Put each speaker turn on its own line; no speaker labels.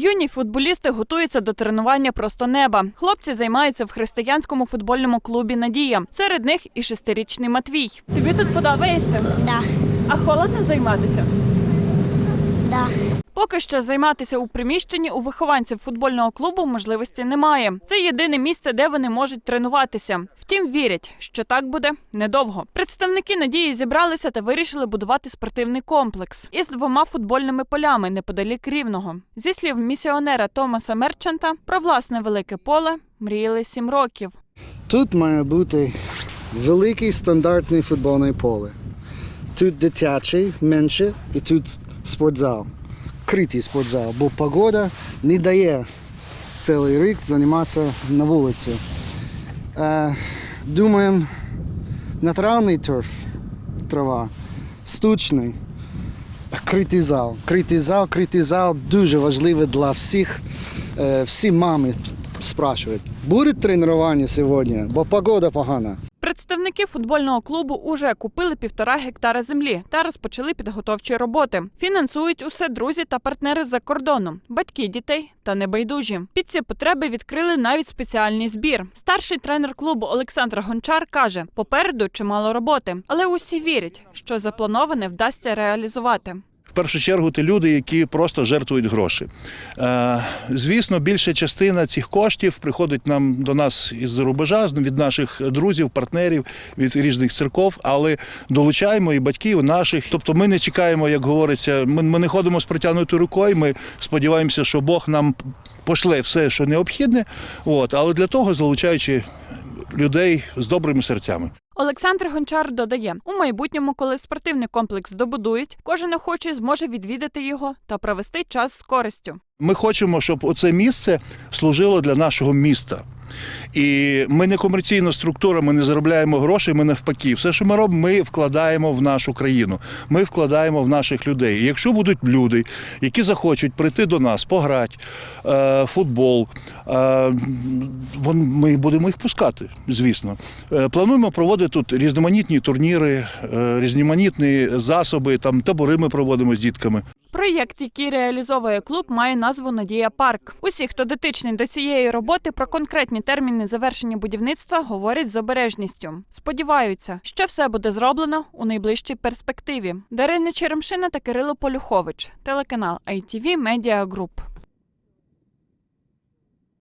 Юні футболісти готуються до тренування просто неба. Хлопці займаються в християнському футбольному клубі Надія. Серед них і шестирічний Матвій. Тобі тут подобається?
Да,
А холодно займатися?
Да.
Поки що займатися у приміщенні у вихованців футбольного клубу можливості немає. Це єдине місце, де вони можуть тренуватися. Втім, вірять, що так буде недовго. Представники надії зібралися та вирішили будувати спортивний комплекс із двома футбольними полями неподалік рівного. Зі слів місіонера Томаса Мерчанта, про власне велике поле мріяли сім років.
Тут має бути великий стандартне футбольне поле. Тут дитячий, менше, і тут спортзал. Критий спортзал, бо погода не дає цілий рік займатися на вулиці. Е, думаємо, натуральний торф, трава, стучний, критий зал. Критий зал, критий зал дуже важливий для всіх. Е, всі мами спрашують, буде тренування сьогодні, бо погода погана.
Представники футбольного клубу уже купили півтора гектара землі та розпочали підготовчі роботи. Фінансують усе друзі та партнери за кордоном, батьки дітей та небайдужі. Під ці потреби відкрили навіть спеціальний збір. Старший тренер клубу Олександр Гончар каже: попереду чимало роботи, але усі вірять, що заплановане вдасться реалізувати.
В першу чергу ті люди, які просто жертвують гроші. Е, звісно, більша частина цих коштів приходить нам до нас із-за рубежа, від наших друзів, партнерів, від різних церков, але долучаємо і батьків наших. Тобто ми не чекаємо, як говориться, ми, не ходимо з притягнутою рукою. Ми сподіваємося, що Бог нам пошле все, що необхідне. От, але для того залучаючи людей з добрими серцями.
Олександр Гончар додає: у майбутньому, коли спортивний комплекс добудують, кожен охочий зможе відвідати його та провести час з користю.
Ми хочемо, щоб оце місце служило для нашого міста. І ми не комерційна структура, ми не заробляємо грошей, ми навпаки. Все, що ми робимо, ми вкладаємо в нашу країну, ми вкладаємо в наших людей. І якщо будуть люди, які захочуть прийти до нас, пограти е, футбол, е, ми будемо їх пускати, звісно. Е, плануємо проводити тут різноманітні турніри, різноманітні засоби, там табори ми проводимо з дітками.
Проєкт, який реалізовує клуб, має назву Надія Парк. Усі, хто дотичний до цієї роботи, про конкретні терміни завершення будівництва говорять з обережністю. Сподіваються, що все буде зроблено у найближчій перспективі. Дарина Черемшина та Кирило Полюхович, телеканал ITV Media Group.